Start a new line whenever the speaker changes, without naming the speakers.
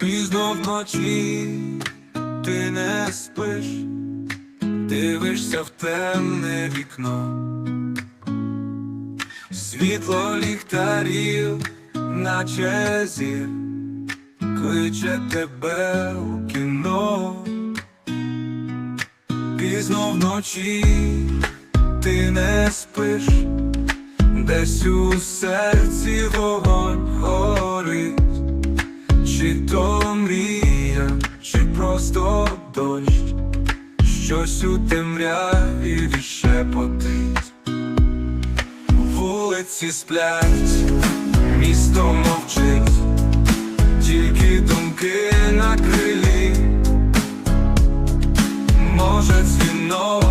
Пізно вночі ти не спиш, дивишся в темне вікно, світло ліхтарів, наче зір, кличе тебе у кіно, пізно вночі ти не спиш, десь у серці вогонь. Чи то мрія, чи просто дощ, щось у темряві відшепотить. Вулиці сплять, місто мовчить, тільки думки на крилі, може дзвінок